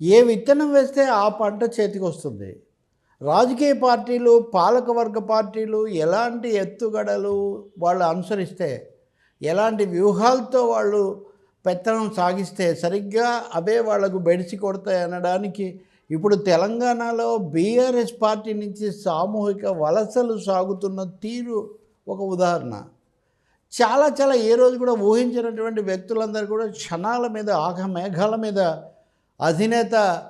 ఏ విత్తనం వేస్తే ఆ పంట చేతికి వస్తుంది? రాజకీయ పార్టీలు పాలకవర్గ పార్టీలు ఎలాంటి ఎత్తుగడలు వాళ్ళు అనుసరిస్తే ఎలాంటి వ్యూహాలతో వాళ్ళు పెత్తనం సాగిస్తే సరిగ్గా అవే వాళ్ళకు బెడిసి కొడతాయి అనడానికి ఇప్పుడు తెలంగాణలో బీఆర్ఎస్ పార్టీ నుంచి సామూహిక వలసలు సాగుతున్న తీరు ఒక ఉదాహరణ. చాలా చాలా ఏ రోజు కూడా ఊహించినటువంటి వ్యక్తులందరూ కూడా క్షణాల మీద ఆగ మేఘాల మీద అధినేత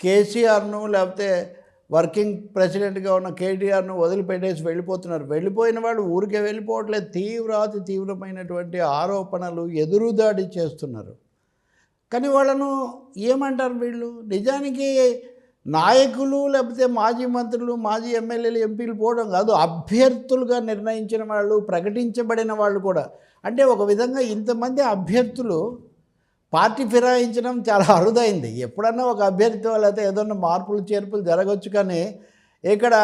కేసీఆర్ను లేకపోతే వర్కింగ్ ప్రెసిడెంట్గా ఉన్న కేటీఆర్ను వదిలిపెట్టేసి వెళ్ళిపోతున్నారు. వెళ్ళిపోయిన వాళ్ళు ఊరికే వెళ్ళిపోవట్లేదు. తీవ్రాతి తీవ్రమైనటువంటి ఆరోపణలు ఎదురుదాడి చేస్తున్నారు. కానీ వాళ్ళను ఏమంటారు వీళ్ళు? నిజానికి నాయకులు లేకపోతే మాజీ మంత్రులు మాజీ ఎమ్మెల్యేలు ఎంపీలు పోవడం కాదు. అభ్యర్థులుగా నిర్ణయించిన వాళ్ళు ప్రకటించబడిన వాళ్ళు కూడా. అంటే ఒక విధంగా ఇంతమంది అభ్యర్థులు పార్టీ ఫిరాయించడం చాలా అరుదైంది. ఎప్పుడన్నా ఒక అభ్యర్థి లేకపోతే ఏదన్నా మార్పులు చేర్పులు జరగవచ్చు కానీ ఇక్కడ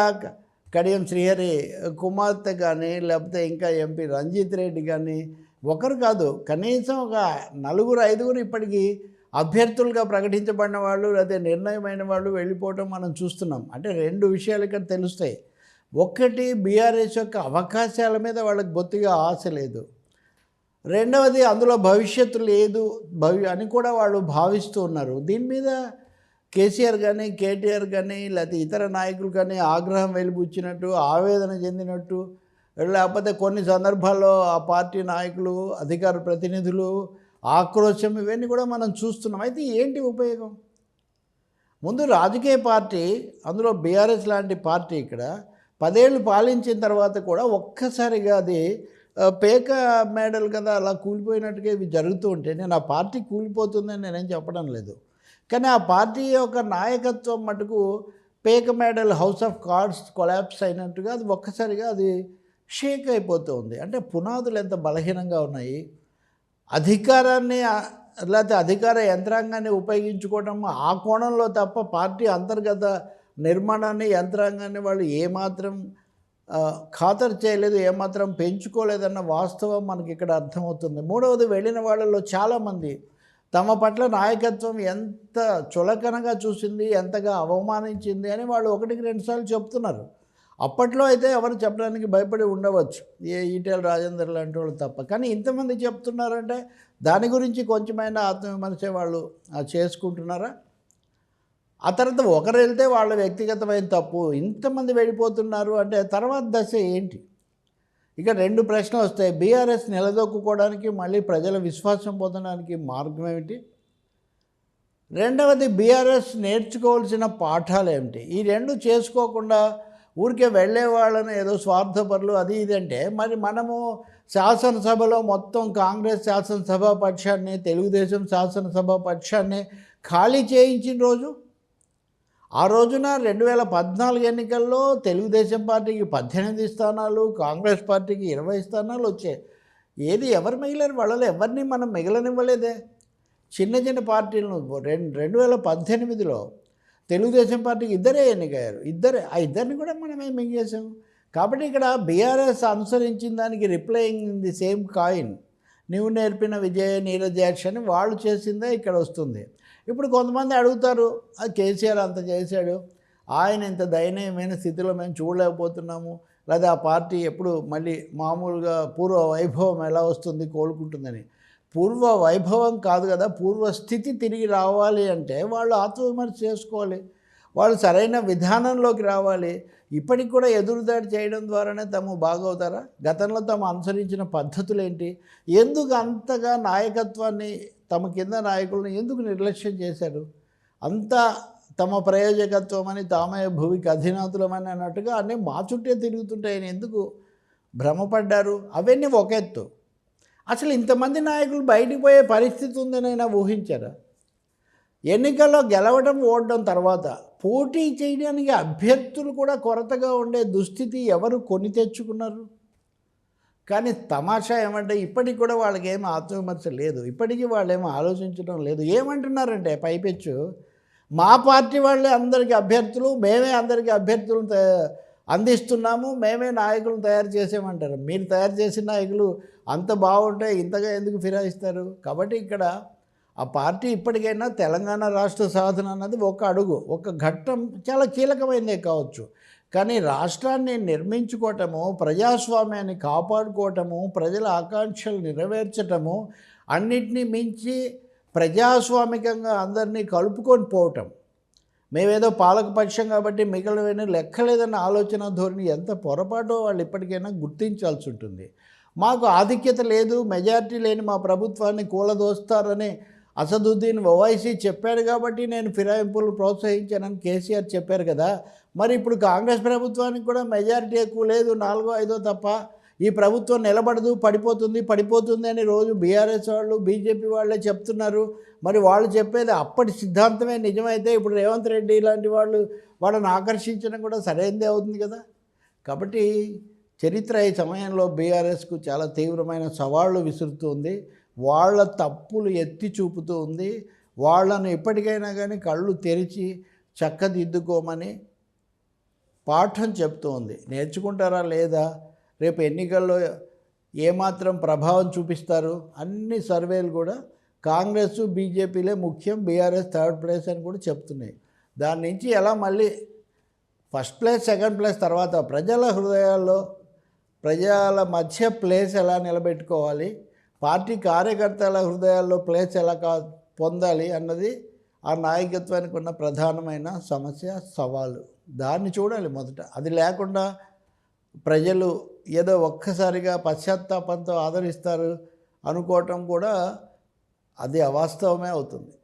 కడియం శ్రీహరి కుమార్తె కానీ లేకపోతే ఇంకా ఎంపీ రంజిత్ రెడ్డి కానీ ఒకరు కాదు. కనీసం ఒక నలుగురు ఐదుగురు ఇప్పటికీ అభ్యర్థులుగా ప్రకటించబడిన వాళ్ళు లేదా నిర్ణయమైన వాళ్ళు వెళ్ళిపోవటం మనం చూస్తున్నాం. అంటే రెండు విషయాలు ఇక్కడ తెలుస్తాయి. ఒక్కటి బీఆర్ఎస్ యొక్క అవకాశాల మీద వాళ్ళకి బొత్తిగా ఆశ లేదు. రెండవది అందులో భవిష్యత్తు లేదు భవి అని కూడా వాళ్ళు భావిస్తూ ఉన్నారు. దీని మీద కేసీఆర్ కానీ కేటీఆర్ కానీ లేకపోతే ఇతర నాయకులు కానీ ఆగ్రహం వెలిబుచ్చినట్టు ఆవేదన చెందినట్టు లేకపోతే కొన్ని సందర్భాల్లో ఆ పార్టీ నాయకులు అధికార ప్రతినిధులు ఆక్రోశం ఇవన్నీ కూడా మనం చూస్తున్నాం. అయితే ఏంటి ఉపయోగం? ముందు రాజకీయ పార్టీ అందులో బీఆర్ఎస్ లాంటి పార్టీ ఇక్కడ పదేళ్ళు పాలించిన తర్వాత కూడా ఒక్కసారిగా అది పేక మేడలు కదా అలా కూలిపోయినట్టుగా ఇవి జరుగుతూ ఉంటే నేను ఆ పార్టీ కూలిపోతుందని నేనేం చెప్పడం లేదు. కానీ ఆ పార్టీ యొక్క నాయకత్వం మటుకు పేక మేడల్ హౌస్ ఆఫ్ కార్డ్స్ కొలాప్స్ అయినట్టుగా అది ఒక్కసారిగా అది షేక్ అయిపోతూ ఉంది. అంటే పునాదులు ఎంత బలహీనంగా ఉన్నాయి. అధికారాన్ని లేకపోతే అధికార యంత్రాంగాన్ని ఉపయోగించుకోవడం ఆ కోణంలో తప్ప పార్టీ అంతర్గత నిర్మాణాన్ని యంత్రాంగాన్ని వాళ్ళు ఏమాత్రం ఖాతరు చేయలేదు ఏమాత్రం పెంచుకోలేదన్న వాస్తవం మనకి ఇక్కడ అర్థమవుతుంది. మూడవది వెళ్ళిన వాళ్ళలో చాలామంది తమ పట్ల నాయకత్వం ఎంత చులకనగా చూసింది ఎంతగా అవమానించింది అని వాళ్ళు ఒకటికి రెండుసార్లు చెప్తున్నారు. అప్పట్లో అయితే ఎవరు చెప్పడానికి భయపడి ఉండవచ్చు. ఏ ఈటెల రాజేందర్ లాంటి వాళ్ళు తప్ప. కానీ ఇంతమంది చెప్తున్నారంటే దాని గురించి కొంచెమైనా ఆత్మవిమర్శ వాళ్ళు చేసుకుంటున్నారా? ఆ తర్వాత ఒకరు వెళ్తే వాళ్ళ వ్యక్తిగతమైన తప్పు. ఇంతమంది వెళ్ళిపోతున్నారు అంటే తర్వాత దశ ఏంటి? ఇక రెండు ప్రశ్నలు వస్తాయి. బీఆర్ఎస్ నిలదొక్కుకోవడానికి మళ్ళీ ప్రజల విశ్వాసం పొందడానికి మార్గం ఏమిటి? రెండవది బీఆర్ఎస్ నేర్చుకోవాల్సిన పాఠాలు ఏమిటి? ఈ రెండు చేసుకోకుండా ఊరికే వెళ్ళే వాళ్ళని ఏదో స్వార్థపరులు అది ఇది అంటే మరి మనము శాసనసభలో మొత్తం కాంగ్రెస్ శాసనసభ పక్షాన్ని తెలుగుదేశం శాసనసభ పక్షాన్ని ఖాళీ చేయించిన రోజు ఆ రోజున రెండు వేల పద్నాలుగు ఎన్నికల్లో తెలుగుదేశం పార్టీకి పద్దెనిమిది స్థానాలు కాంగ్రెస్ పార్టీకి ఇరవై స్థానాలు వచ్చాయి. ఏది ఎవరు మిగిలారు? వాళ్ళలో ఎవరిని మనం మిగలనివ్వలేదే? చిన్న చిన్న పార్టీలను రెండు రెండు వేల పద్దెనిమిదిలో తెలుగుదేశం పార్టీకి ఇద్దరే ఎన్నికయ్యారు. ఇద్దరే ఆ ఇద్దరిని కూడా మనమే మింగేసాం కాబట్టి ఇక్కడ బీఆర్ఎస్ అనుసరించిన దానికి replying in the same coin. నువ్వు నేర్పిన విజయ నీరజాక్ష అని వాళ్ళు చేసిందే ఇక్కడ వస్తుంది. ఇప్పుడు కొంతమంది అడుగుతారు ఆ కేసీఆర్ అంత చేశాడు ఆయన ఇంత దయనీయమైన స్థితిలో మేము చూడలేకపోతున్నాము లేదా ఆ పార్టీ ఎప్పుడు మళ్ళీ మామూలుగా పూర్వ వైభవం ఎలా వస్తుంది కోలుకుంటుందని. పూర్వ వైభవం కాదు కదా పూర్వ స్థితి తిరిగి రావాలి అంటే వాళ్ళు ఆత్మవిమర్శ చేసుకోవాలి. వాళ్ళు సరైన విధానంలోకి రావాలి. ఇప్పటికి కూడా ఎదురుదాడి చేయడం ద్వారానే తాము బాగవుతారా? గతంలో తాము అనుసరించిన పద్ధతులు ఏంటి ఎందుకు అంతగా నాయకత్వాన్ని తమ కింద నాయకులను ఎందుకు నిర్లక్ష్యం చేశారు అంతా తమ ప్రయోజకత్వమని తామయ తామే భూమికి అధీనాతులమని అన్నట్టుగా అన్నీ మా చుట్టే తిరుగుతుంటాయని ఎందుకు భ్రమపడ్డారు? అవన్నీ ఒక ఎత్తు. అసలు ఇంతమంది నాయకులు బయటికి పోయే పరిస్థితి ఉందనైనా ఊహించారా? ఎన్నికల్లో గెలవడం ఓడడం తర్వాత పోటీ చేయడానికి అభ్యర్థులు కూడా కొరతగా ఉండే దుస్థితి ఎవరు కొని తెచ్చుకున్నారు? కానీ తమాషా ఏమంటే ఇప్పటికి కూడా వాళ్ళకి ఏం ఆత్మవిమర్శ లేదు. ఇప్పటికీ వాళ్ళు ఏమో ఆలోచించడం లేదు. ఏమంటున్నారంటే పైపెచ్చు మా పార్టీ వాళ్ళే అందరికీ అభ్యర్థులు మేమే అందరికీ అభ్యర్థులను అందిస్తున్నాము మేమే నాయకులను తయారు చేసేమంటారు. మీరు తయారు చేసిన నాయకులు అంత బాగుంటే ఇంతగా ఎందుకు ఫిరాయిస్తారు? కాబట్టి ఇక్కడ ఆ పార్టీ ఇప్పటికైనా తెలంగాణ రాష్ట్ర సాధన అన్నది ఒక అడుగు ఒక ఘట్టం చాలా కీలకమైనదే కావచ్చు. కానీ రాష్ట్రాన్ని నిర్మించుకోవటము ప్రజాస్వామ్యాన్ని కాపాడుకోవటము ప్రజల ఆకాంక్షలు నెరవేర్చటము అన్నిటినీ మించి ప్రజాస్వామికంగా అందరినీ కలుపుకొని పోవటం. మేమేదో పాలకపక్షం కాబట్టి మిగిలిన లెక్కలేదన్న ఆలోచన ధోరణి ఎంత పొరపాటో వాళ్ళు ఇప్పటికైనా గుర్తించాల్సి ఉంటుంది. మాకు ఆధిక్యత లేదు మెజారిటీ లేని మా ప్రభుత్వాన్ని కూలదోస్తారని అసదుద్దీన్ ఓవైసీ చెప్పాడు కాబట్టి నేను ఫిరాయింపులు ప్రోత్సహించానని కేసీఆర్ చెప్పారు కదా. మరి ఇప్పుడు కాంగ్రెస్ ప్రభుత్వానికి కూడా మెజారిటీ ఎక్కువ లేదు నాలుగో ఐదో తప్ప ఈ ప్రభుత్వం నిలబడదు పడిపోతుంది పడిపోతుంది అని రోజు బీఆర్ఎస్ వాళ్ళు బీజేపీ వాళ్ళే చెప్తున్నారు. మరి వాళ్ళు చెప్పేది అప్పటి సిద్ధాంతమే నిజమైతే ఇప్పుడు రేవంత్ రెడ్డి ఇలాంటి వాళ్ళు వాళ్ళని ఆకర్షించడం కూడా సరైనదే అవుతుంది కదా. కాబట్టి చరిత్ర ఈ సమయంలో బీఆర్ఎస్కు చాలా తీవ్రమైన సవాళ్ళు విసురుతుంది వాళ్ళ తప్పులు ఎత్తి చూపుతూ ఉంది. వాళ్ళను ఎప్పటికైనా కానీ కళ్ళు తెరిచి చక్కదిద్దుకోమని పాఠం చెప్తూ ఉంది. నేర్చుకుంటారా లేదా? రేపు ఎన్నికల్లో ఏమాత్రం ప్రభావం చూపిస్తారు? అన్ని సర్వేలు కూడా కాంగ్రెస్ బీజేపీలే ముఖ్యం. బీఆర్ఎస్ థర్డ్ ప్లేస్ అని కూడా చెప్తున్నాయి. దాని నుంచి ఎలా మళ్ళీ ఫస్ట్ ప్లేస్ సెకండ్ ప్లేస్ తర్వాత ప్రజల హృదయాల్లో ప్రజల మధ్య ప్లేస్ ఎలా నిలబెట్టుకోవాలి? పార్టీ కార్యకర్తల హృదయాల్లో ప్లేస్ ఎలా కా పొందాలి అన్నది ఆ నాయకత్వానికి ఉన్న ప్రధానమైన సమస్య సవాలు. దాన్ని చూడాలి మొదట. అది లేకుండా ప్రజలు ఏదో ఒక్కసారిగా పశ్చాత్తాపంతో ఆదరిస్తారు అనుకోవటం కూడా అది అవాస్తవమే అవుతుంది.